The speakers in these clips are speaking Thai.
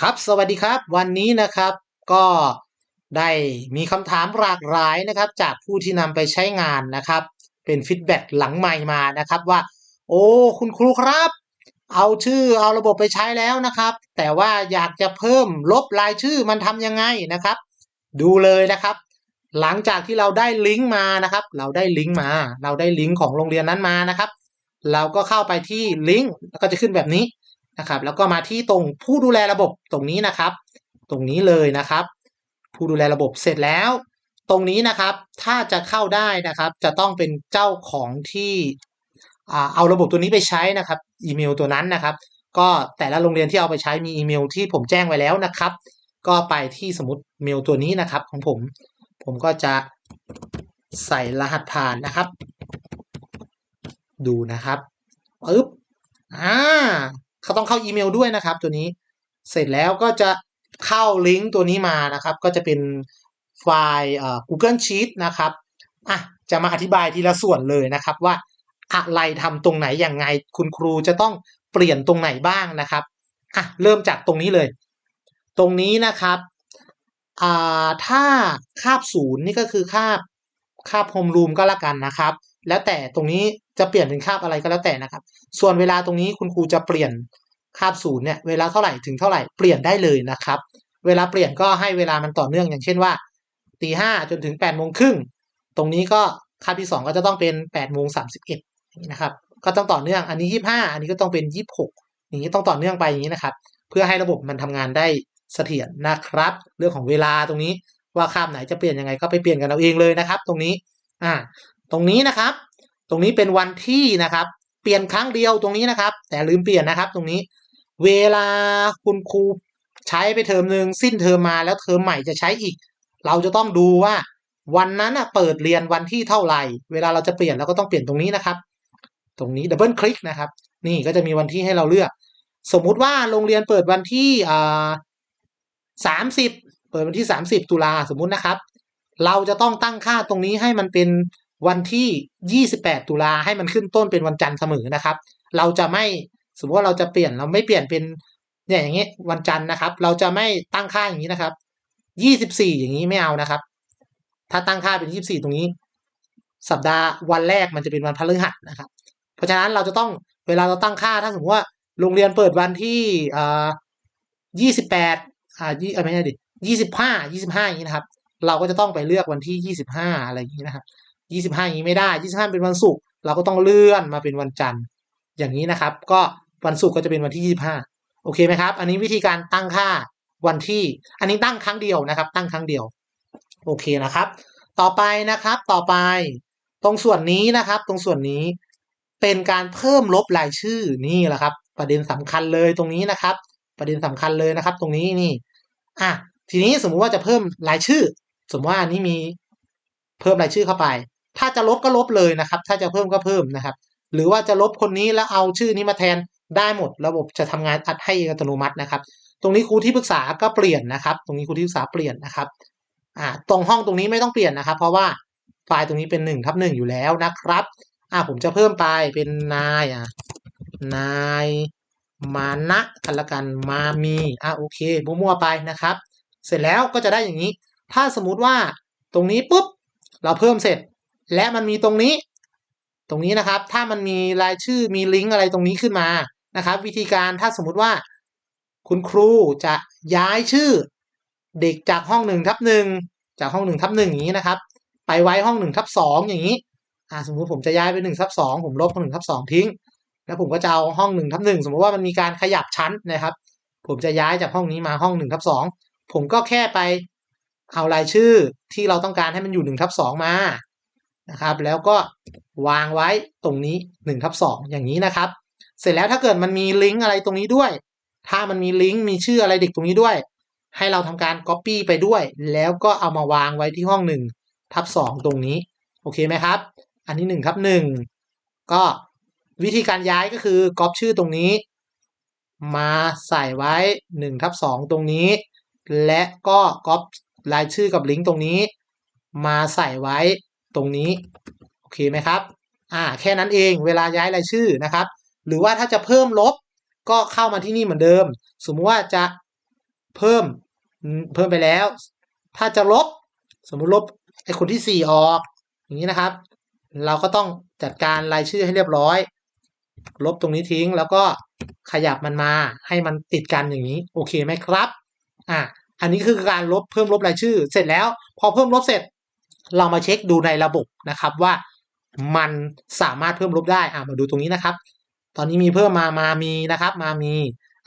ครับสวัสดีครับ วันนี้นะครับก็ได้มีคำถามหลากหลายนะครับ จากผู้ที่นำไปใช้งานนะครับ เป็นฟีดแบ็กหลังใหม่มานะครับว่า โอ้คุณครูครับ เอาชื่อเอาระบบไปใช้แล้วนะครับ แต่ว่าอยากจะเพิ่มลบรายชื่อมันทำยังไงนะครับ ดูเลยนะครับ หลังจากที่เราได้ลิงก์มานะครับ เราได้ลิงก์มา เราได้ลิงก์ของโรงเรียนนั้นมานะครับ เราก็เข้าไปที่ลิงก์แล้วก็จะขึ้นแบบนี้ นะครับ แล้วก็มาที่ตรงผู้ดูแลระบบตรงนี้นะครับ ตรงนี้เลยนะครับ ผู้ดูแลระบบเสร็จแล้ว ตรงนี้นะครับถ้าจะเข้าได้นะครับ จะต้องเป็นเจ้าของที่เอาระบบตัวนี้ไปใช้นะครับ อีเมลตัวนั้นนะครับ ก็แต่ละโรงเรียนที่เอาไปใช้มีอีเมลที่ผมแจ้งไว้แล้วนะครับ ก็ไปที่สมมติเมลตัวนี้นะครับ ของผม ผมก็จะใส่รหัสผ่านนะครับ ดูนะครับปึ๊บอ่า เขาต้องเข้าอีเมลด้วยนะครับ ตัวนี้เสร็จแล้วก็จะเข้าลิงก์ตัวนี้มานะครับ ก็จะเป็นไฟล์ Google Sheet นะครับอะจะมาอธิบายทีละส่วนเลยนะครับว่าอะไรทำตรงไหนอย่างไง คุณครูจะต้องเปลี่ยนตรงไหนบ้างนะครับอะเริ่มจากตรงนี้เลย ตรงนี้นะครับอ่าถ้าคาบศูนย์นี่ก็คือคาบคาบโฮมรูมก็แล้วกันนะครับ แล้วแต่ตรงนี้จะเปลี่ยนเป็นคาบอะไรก็แล้วแต่นะครับ ส่วนเวลาตรงนี้คุณครูจะเปลี่ยนคาบศูนย์เนี่ยเวลาเท่าไหร่ถึงเท่าไหร่เปลี่ยนได้เลยนะครับ เวลาเปลี่ยนก็ให้เวลามันต่อเนื่องอย่างเช่นว่าตีห้าจนถึงแปดโมงครึ่งตรงนี้ก็คาบที่สองก็จะต้องเป็นแปดโมงสามสิบเอ็ดนะครับก็ต้องต่อเนื่องอันนี้ยี่ห้าอันนี้ก็ต้องเป็นยี่หกอย่างนี้ต้องต่อเนื่องไปอย่างนี้นะครับ เพื่อให้ระบบมันทำงานได้เสถียรนะครับ เรื่องของเวลาตรงนี้ว่าคาบไหนจะเปลี่ยนยังไงก็ไปเปลี่ยนกันเอาเองเลยนะครับ ตรงนี้อ่า ตรงนี้นะครับ ตรงนี้เป็นวันที่นะครับ เปลี่ยนครั้งเดียวตรงนี้นะครับ แต่ลืมเปลี่ยนนะครับ ตรงนี้ เวลาคุณครูใช้ไปเทอมหนึ่งสิ้นเทอมมาแล้วเทอมใหม่จะใช้อีก เราจะต้องดูว่าวันนั้นอะเปิดเรียนวันที่เท่าไหร่ เวลาเราจะเปลี่ยนเราก็ต้องเปลี่ยนตรงนี้นะครับ ตรงนี้ดับเบิลคลิกนะครับ นี่ก็จะมีวันที่ให้เราเลือก สมมุติว่าโรงเรียนเปิดวันที่อ่าสามสิบเปิดวันที่สามสิบตุลาสมมุตินะครับ เราจะต้องตั้งค่าตรงนี้ให้มันเป็น วันที่ 28 ตุลาให้มันขึ้นต้นเป็นวันจันทร์เสมอนะครับ เราจะไม่สมมติว่าเราจะเปลี่ยนเราไม่เปลี่ยนเป็นเนี่ยอย่างเงี้ยวันจันทร์นะครับ เราจะไม่ตั้งค่าอย่างนี้นะครับ 24 อย่างนี้ไม่เอานะครับ ถ้าตั้งค่าเป็น 24 ตรงนี้ สัปดาห์วันแรกมันจะเป็นวันพฤหัสนะครับ เพราะฉะนั้นเราจะต้องเวลาเราตั้งค่าถ้าสมมติว่าโรงเรียนเปิดวันที่อ่า28อ่ายี่ไม่ใช่ดิ25 25อย่างนี้นะครับ เราก็จะต้องไปเลือกวันที่ 25 อะไรอย่างนี้นะครับ ยี่สิบห้าอย่างนี้ไม่ได้ยี่สิบห้าเป็นวันศุกร์เราก็ต้องเลื่อนมาเป็นวันจันทร์ อย่างนี้นะครับ ก็วันศุกร์ก็จะเป็นวันที่ยี่สิบห้าโอเคไหมครับ อันนี้วิธีการตั้งค่าวันที่ อันนี้ตั้งครั้งเดียวนะครับ ตั้งครั้งเดียว โอเคนะครับ ต่อไปนะครับ ต่อไป ตรงส่วนนี้นะครับ ตรงส่วนนี้เป็นการเพิ่มลบรายชื่อนี่แหละครับ ประเด็นสำคัญเลยตรงนี้นะครับ ประเด็นสำคัญเลยนะครับ ตรงนี้นี่ อะทีนี้สมมุติว่าจะเพิ่มรายชื่อ สมมติว่าอันนี้มีเพิ่มรายชื่อเข้าไป ถ้าจะลบก็ลบเลยนะครับ ถ้าจะเพิ่มก็เพิ่มนะครับ หรือว่าจะลบคนนี้แล้วเอาชื่อนี้มาแทนได้หมด ระบบจะทำงานอัดให้อัตโนมัตินะครับ ตรงนี้ครูที่ปรึกษาก็เปลี่ยนนะครับ ตรงนี้ครูที่ปรึกษาเปลี่ยนนะครับอ่าตรงห้องตรงนี้ไม่ต้องเปลี่ยนนะครับ เพราะว่าไฟล์ตรงนี้เป็นหนึ่งทับหนึ่งอยู่แล้วนะครับอ่าผมจะเพิ่มไปเป็นนายอะนายมานะกันละกันมามีอ่าโอเคมั่วๆไปนะครับ เสร็จแล้วก็จะได้อย่างนี้ ถ้าสมมุติว่าตรงนี้ปุ๊บเราเพิ่มเสร็จ และมันมีตรงนี้ ตรงนี้นะครับ ถ้ามันมีรายชื่อมีลิงก์อะไรตรงนี้ขึ้นมานะครับ วิธีการถ้าสมมุติว่า คุณครูจะย้ายชื่อ เด็กจากห้องหนึ่งทับหนึ่งจากห้องหนึ่งทับหนึ่งอย่างนี้นะครับ ไปไว้ห้องหนึ่งทับสองอย่างนี้อ่าสมมุติผมจะย้ายไปหนึ่งทับสองผมลบห้องหนึ่งทับสองทิ้ง แล้วผมก็จะเอาห้องหนึ่งทับหนึ่งสมมติว่ามันมีการขยับชั้นนะครับ ผมจะย้ายจากห้องนี้มาห้องหนึ่งทับสองผมก็แค่ไปเอารายชื่อที่เราต้องการให้มันอยู่หนึ่งทับสองมา นะครับ แล้วก็วางไว้ตรงนี้หนึ่งทับสองอย่างนี้นะครับ เสร็จแล้วถ้าเกิดมันมีลิงก์อะไรตรงนี้ด้วย ถ้ามันมีลิงก์มีชื่ออะไรเด็กตรงนี้ด้วย ให้เราทำการ Copy ไปด้วย แล้วก็เอามาวางไว้ที่ห้องหนึ่งทับสองตรงนี้ โอเคไหมครับ อันนี้หนึ่งทับหนึ่งก็วิธีการย้ายก็คือก๊อปชื่อตรงนี้ มาใส่ไว้หนึ่งทับสองตรงนี้ และก็ก๊อปรายชื่อกับลิงก์ตรงนี้ มาใส่ไว้ ตรงนี้ โอเคไหมครับ อ่า แค่นั้นเองเวลาย้ายรายชื่อนะครับ หรือว่าถ้าจะเพิ่มลบก็เข้ามาที่นี่เหมือนเดิม สมมุติว่าจะเพิ่มเพิ่มไปแล้ว ถ้าจะลบสมมุติลบไอ้คนที่สี่ออก อย่างนี้นะครับ เราก็ต้องจัดการรายชื่อให้เรียบร้อย ลบตรงนี้ทิ้งแล้วก็ขยับมันมาให้มันติดกันอย่างนี้ โอเคไหมครับ อะอันนี้คือการลบเพิ่มลบรายชื่อ เสร็จแล้ว พอเพิ่มลบเสร็จ เรามาเช็คดูในระบบนะครับว่ามันสามารถเพิ่มลบได้อะมาดูตรงนี้นะครับ ตอนนี้มีเพิ่มมามามีนะครับมามี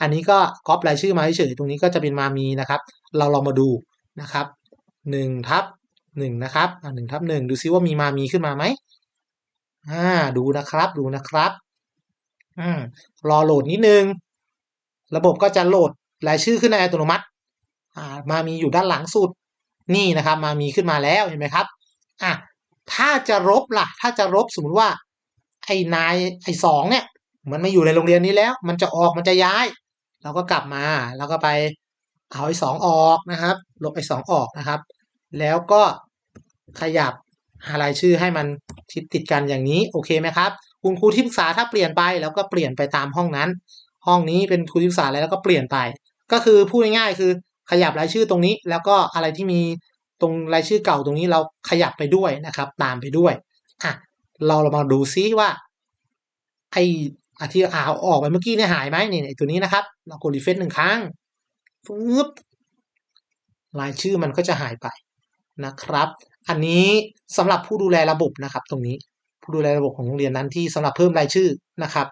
อันนี้ก็ก๊อปรายชื่อมาเฉยๆตรงนี้ก็จะเป็นมามีนะครับ เราลองมาดูนะครับหนึ่งทับหนึ่งนะครับอ่าหนึ่งทับหนึ่งดูซิว่ามีมามีขึ้นมาไหมอ่าดูนะครับดูนะครับอืมรอโหลดนิดนึง ระบบก็จะโหลดรายชื่อขึ้นในอัตโนมัติ อ่ามามีอยู่ด้านหลังสุด นี่นะครับมามีขึ้นมาแล้วเห็นไหมครับอะถ้าจะลบล่ะ ถ้าจะลบสมมติว่า ไอ้นายไอ้สองเนี่ย มันไม่อยู่ในโรงเรียนนี้แล้ว มันจะออกมันจะย้าย เราก็กลับมาแล้วก็ไปเอาไอ้สองออกนะครับ ลบไอ้สองออกนะครับ แล้วก็ขยับหารายชื่อให้มันทิดติดกันอย่างนี้โอเคไหมครับ คุณครูที่ปรึกษาถ้าเปลี่ยนไปแล้วก็เปลี่ยนไปตามห้องนั้น ห้องนี้เป็นครูที่ปรึกษาแล้วก็เปลี่ยนไป ก็คือพูดง่ายๆคือ ขยับรายชื่อตรงนี้ แล้วก็อะไรที่มีตรงรายชื่อเก่าตรงนี้เราขยับไปด้วยนะครับ ตามไปด้วยอะเราเรามาดูซิว่าไออาที่อ่าออกไปเมื่อกี้เนี่ยหายไหมนี่ตัวนี้นะครับ เรากดรีเฟซหนึ่งครั้งปึ๊บรายชื่อมันก็จะหายไปนะครับ อันนี้สำหรับผู้ดูแลระบบนะครับ ตรงนี้ผู้ดูแลระบบของโรงเรียนนั้นที่สำหรับเพิ่มรายชื่อนะครับ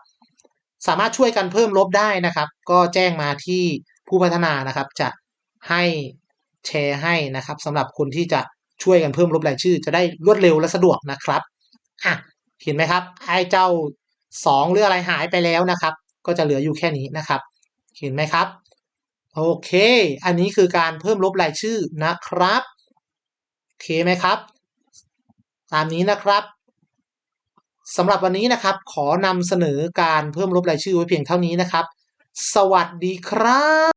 สามารถช่วยกันเพิ่มลบได้นะครับ ก็แจ้งมาที่ผู้พัฒนานะครับ จะ ให้แชร์ให้นะครับสำหรับคนที่จะช่วยกันเพิ่มลบรายชื่อ จะได้รวดเร็วและสะดวกนะครับอะเห็นไหมครับ ไอ้เจ้าสองหรืออะไรหายไปแล้วนะครับ ก็จะเหลืออยู่แค่นี้นะครับ เห็นไหมครับโอเค อันนี้คือการเพิ่มลบรายชื่อนะครับโอเคไหมครับ ตามนี้นะครับสำหรับวันนี้นะครับ ขอนำเสนอการเพิ่มลบรายชื่อไว้เพียงเท่านี้นะครับ สวัสดีครับ